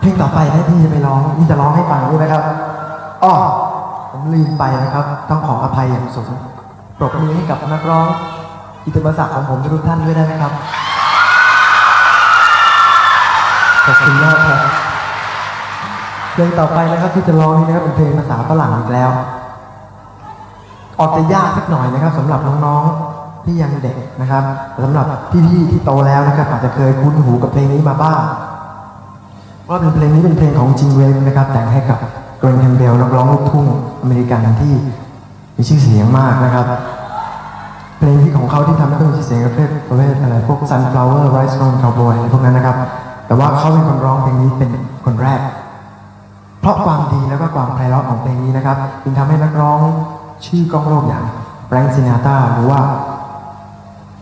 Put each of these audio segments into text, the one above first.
เพลงต่อไปนะที่จะไปร้องนี่จะร้องให้ฟังด้วยนะครับอ้อผมลืมไปนะครับ ต้องขออภัยอย่างสูงปรบมือให้กับนักร้อง อิตาบศักดิ์ของผมทุกท่านด้วยได้ไหมครับขอบคุณมากครับเพลงต่อไปนะครับที่จะร้องนี่นะครับเป็นเพลงภาษาฝรั่งอีกแล้ว ออกจะยากสักหน่อยนะครับสำหรับน้องๆที่ยังเด็กนะครับสำหรับพี่ๆที่โตแล้วนะครับ อาจจะเคยคุ้นหูกับเพลงนี้มาบ้าง เพราะเป็นเพลงนี้เป็นเพลงของจิงเวฟนะครับ แต่งให้กับเกรนแคมเบลนักร้องลูกทุ่งอเมริกันที่มีชื่อเสียงมากนะครับ เพลงที่ของเขาที่ทำให้เขามีชื่อเสียงประเภทประเภทอะไรพวก Sunflower Rice Stone Cowboy อะไรพวกนั้นนะครับ แต่ว่าเขาเป็นคนร้องเพลงนี้เป็นคนแรก เพราะความดีแล้วก็ความไพเราะของเพลงนี้นะครับจึงทำให้นักร้องชื่อกล้องโลกอย่างแบงค์ซินาตาหรือว่า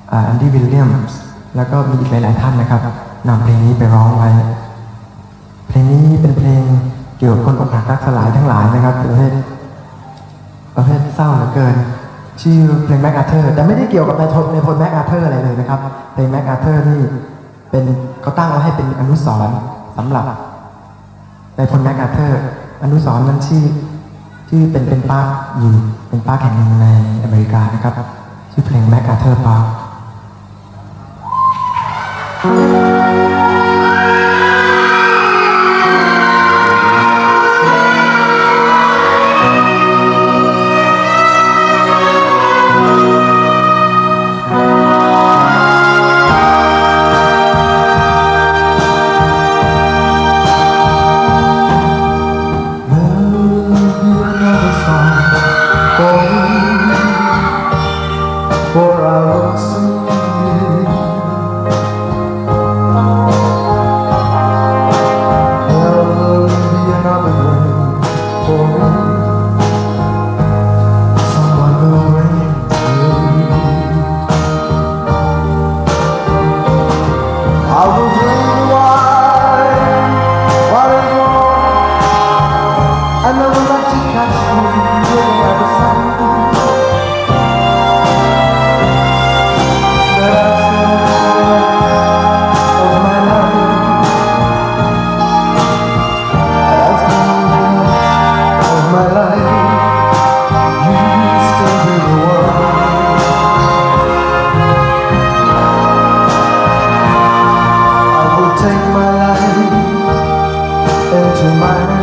แอนดี้วิลเลียมส์แล้วก็มีอีกหลายๆท่านนะครับนำเพลงนี้ไปร้องไว้ เกี่ยวกับคนอกหักรักสลายทั้งหลายนะครับประเภทประเภทเศร้าเหลือเกิน ชื่อเพลงแม็กอาเธอร์ แต่ไม่ได้เกี่ยวกับนายพนายพลแม็กอาเธอร์อะไรเลยนะครับเพลงแม็กอาเธอร์นี่เป็นเขาตั้งไว้ให้เป็นอนุสรณ์สำหรับในพลแม็กอาเธอร์ อนุสรณ์นั้นชื่อชื่อเป็นเป็นป้าอยู่เป็นป้าแห่งหนึ่งในอเมริกานะครับ ชื่อเพลงแม็กอาเธอร์ป้าร์ค to mine.